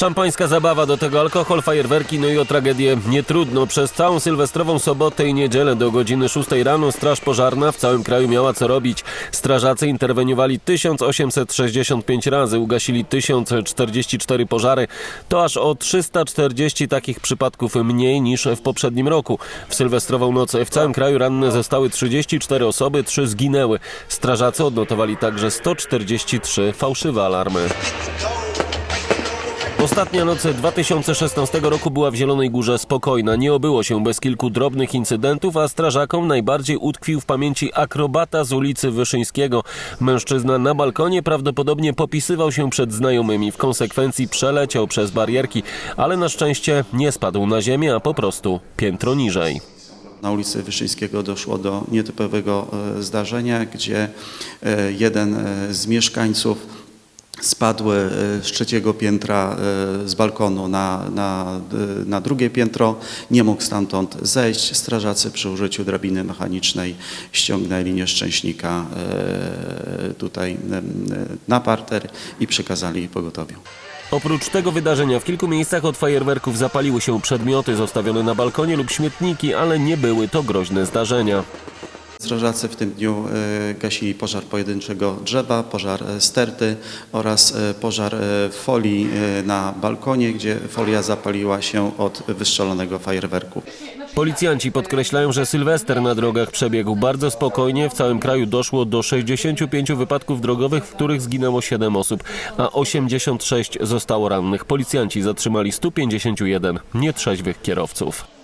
Szampańska zabawa, do tego alkohol, fajerwerki, no i o tragedię nie trudno. Przez całą sylwestrową sobotę i niedzielę do godziny 6 rano Straż Pożarna w całym kraju miała co robić. Strażacy interweniowali 1865 razy, ugasili 1044 pożary. To aż o 340 takich przypadków mniej niż w poprzednim roku. W sylwestrową noc w całym kraju ranne zostały 34 osoby, 3 zginęły. Strażacy odnotowali także 143 fałszywe alarmy. Ostatnia noc 2016 roku była w Zielonej Górze spokojna. Nie obyło się bez kilku drobnych incydentów, a strażakom najbardziej utkwił w pamięci akrobata z ulicy Wyszyńskiego. Mężczyzna na balkonie prawdopodobnie popisywał się przed znajomymi. W konsekwencji przeleciał przez barierki, ale na szczęście nie spadł na ziemię, a po prostu piętro niżej. Na ulicy Wyszyńskiego doszło do nietypowego e, zdarzenia, gdzie e, jeden e, z mieszkańców spadł e, z trzeciego piętra e, z balkonu na, na, e, na drugie piętro, nie mógł stamtąd zejść. Strażacy przy użyciu drabiny mechanicznej ściągnęli nieszczęśnika tutaj na parter i przekazali pogotowiu. Oprócz tego wydarzenia w kilku miejscach od fajerwerków zapaliły się przedmioty zostawione na balkonie lub śmietniki, ale nie były to groźne zdarzenia. Strażacy w tym dniu e, gasili pożar pojedynczego drzewa, pożar e, sterty oraz e, pożar folii na balkonie, gdzie folia zapaliła się od wystrzelonego fajerwerku. Policjanci podkreślają, że Sylwester na drogach przebiegł bardzo spokojnie. W całym kraju doszło do 65 wypadków drogowych, w których zginęło 7 osób, a 86 zostało rannych. Policjanci zatrzymali 151 nietrzeźwych kierowców.